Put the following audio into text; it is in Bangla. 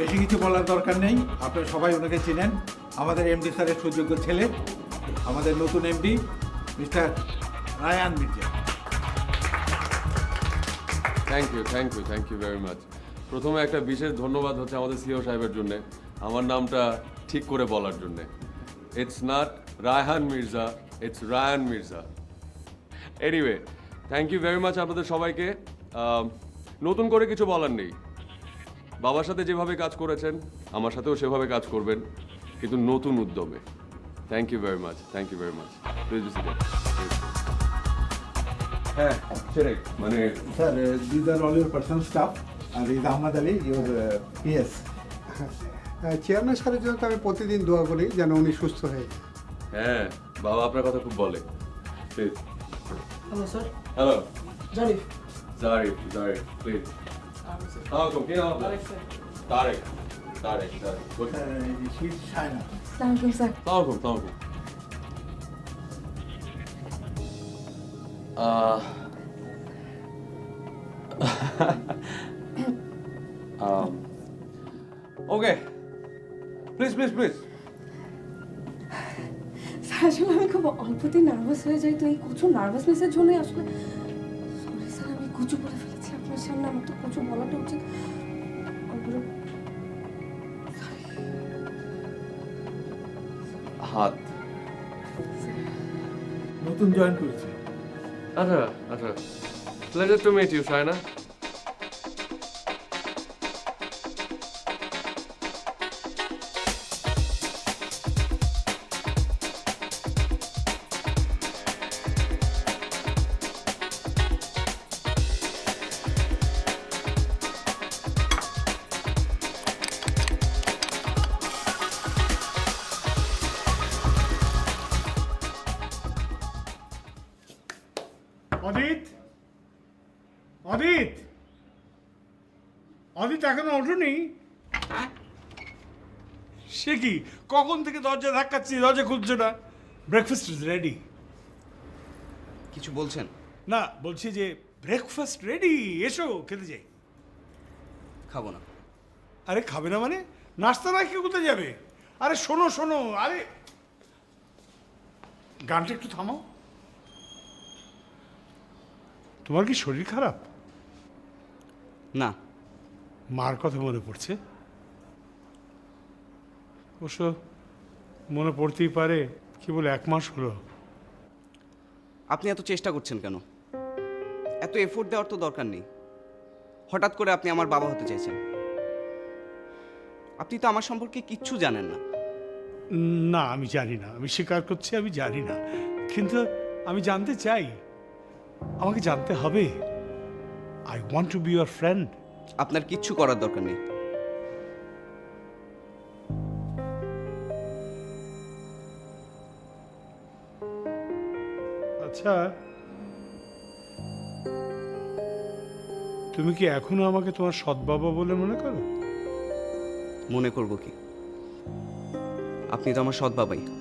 বেশি কিছু বলার দরকার নেই। আপনারা সবাই ওনাকে চিনেন। আমাদের এমডি স্যারের সুযোগ্য ছেলে, আমাদের নতুন MD mister Rayan Mirza. Thank you thank you thank you very much প্রথমে একটা বিশেষ ধন্যবাদ হচ্ছে আমাদের সিও সাহেবের জন্য, আমার নামটা ঠিক করে বলার জন্য। It's not Raihan Mirza it's Rayan Mirza anyway thank you very much আপনাদের সবাইকে। নতুন করে কিছু বলার নেই। বাবার সাথে যেভাবে কাজ করেছেন আমার সাথেও সেভাবে কাজ করবেন কিন্তু নতুন উদ্যমে। Thank you very much thank you very much please হ্যাঁ সেটাই। মানে sir these are all your personal staff R is Ahmed Ali your PS chairman স্যারের জন্য তো আমি প্রতিদিন দোয়া করি যেন উনি সুস্থ হয়ে হ্যাঁ বাবা আপনার কথা খুব বলে। Please Hello, sir. Hello Jarif. Jarif Jarif please আসসালামু কি নাম আপনার? Tarek, sir. Tarek Tarek Tarek good শীত সায়না Assalamualaikum sir. সালামালাইকুম সালামালাইকুম আহ okay please please please sir আসলে আমি খুব অল্পতেই নার্ভাস হয়ে যাই তো এই কুচু নার্ভাসনেসের জন্যই আসলে সরি স্যার আমি কুচু বলে ফেলেছি আপনার সামনে আমার তো কিছু বলাটা উচিত। হাত। নতুন জয়েন করেছি। আচ্ছা আচ্ছা। Pleasure to meet you Sayna. Adit? Adit? Adit এখনও ওঠেনি? সে কি? কখন থেকে দরজা ধাক্কাচ্ছি দরজা খুলছে না। ব্রেকফাস্ট ইজ রেডি কিছু বলছেন? না বলছি যে ব্রেকফাস্ট রেডি এসো খেতে যাই। খাব না। আরে খাবে না মানে? নাস্তা না খেয়ে কোথায় যাবে? আরে শোনো শোনো আরে। গানটা একটু থামাও। তোমার কি শরীর খারাপ? না। মার কথা মনে পড়ছে? অবশ্য মনে পড়তেই পারে কি বলে এক মাস হলো। আপনি এত চেষ্টা করছেন কেন? এত এফোর্ট দেওয়ার তো দরকার নেই। হঠাৎ করে আপনি আমার বাবা হতে চাইছেন। আপনি তো আমার সম্পর্কে কিচ্ছু জানেন না। না আমি জানি না। আমি স্বীকার করছি আমি জানি না। কিন্তু আমি জানতে চাই আমাকে জানতে হবে। I want to be your friend আপনার কিচ্ছু করার দরকার নেই। আচ্ছা। তুমি কি এখনও আমাকে তোমার সৎ বাবা বলে মনে করো? মনে করব কি? আপনি তো আমার সৎ বাবাই।